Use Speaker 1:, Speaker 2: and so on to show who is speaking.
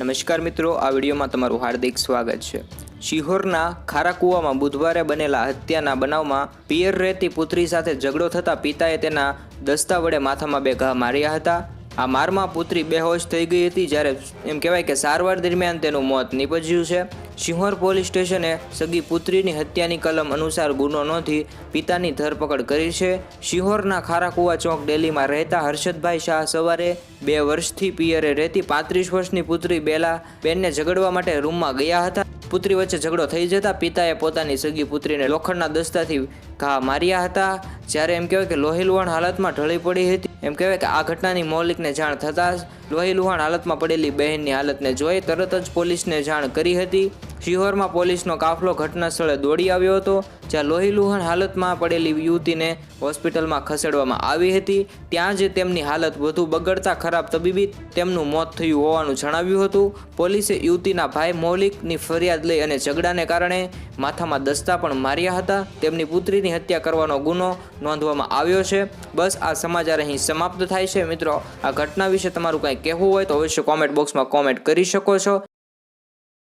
Speaker 1: નમસ્કાર મિત્રો, આ વિડીયોમાં તમારું હાર્દિક સ્વાગત છે. શિહોરના ખારાકુવામાં બુધવારે બનેલા હત્યાના બનાવમાં પિયર રહેતી પુત્રી સાથે ઝઘડો થતાં પિતાએ તેના દસ્તા વડે માથામાં બે ઘા માર્યા હતા. આ મારમાં પુત્રી બેહોશ થઈ ગઈ હતી જ્યારે એમ કહેવાય કે સારવાર દરમિયાન તેનું મોત નીપજ્યું છે. શિહોર પોલીસ સ્ટેશને સગી પુત્રીની હત્યાની કલમ અનુસાર ગુનો નોંધી પિતાની ધરપકડ કરી છે. શિહોરના ખારાકુવા ચોક ડેલીમાં રહેતા હર્ષદભાઈ શાહ સવારે બે વર્ષથી પિયરે રહેતી પાંત્રીસ વર્ષની પુત્રી બેલા બેનને ઝઘડવા માટે રૂમમાં ગયા હતા. પુત્રી વચ્ચે ઝઘડો થઈ જતા પિતાએ પોતાની સગી પુત્રીને લોખંડના દસ્તાથી ઘા માર્યા હતા. જ્યારે એમ કહેવાય કે લોહીલવણ હાલતમાં ઢળી પડી હતી. એમ કહેવાય કે આ ઘટનાની મૌલિકને જાણ થતાં જ લોહીલુહાણ હાલતમાં પડેલી બહેનની હાલતને જોઈ તરત જ પોલીસને જાણ કરી હતી. શિહોરમાં પોલીસનો કાફલો ઘટના સ્થળે દોડી આવ્યો હતો. જ્યાં લોહીલુહાણ હાલતમાં પડેલી યુવતીને હોસ્પિટલમાં ખસેડવામાં આવી હતી, ત્યાં જ તેમની હાલત વધુ બગડતા ખરાબ તબીબી તેમનું મોત થયું હોવાનું જણાવ્યું હતું. પોલીસે યુવતીના ભાઈ મૌલિકની ફરિયાદ લઈ અને ઝઘડાને કારણે માથામાં દસ્તા પણ માર્યા હતા. તેમની પુત્રીની હત્યા કરવાનો ગુનો નોંધવામાં આવ્યો છે. બસ આ સમાચાર અહીં સમાપ્ત થાય છે. મિત્રો, આ ઘટના વિશે તમારું કંઈ કહેવું હોય તો અવશ્ય કોમેન્ટ બોક્સમાં કોમેન્ટ કરી શકો છો.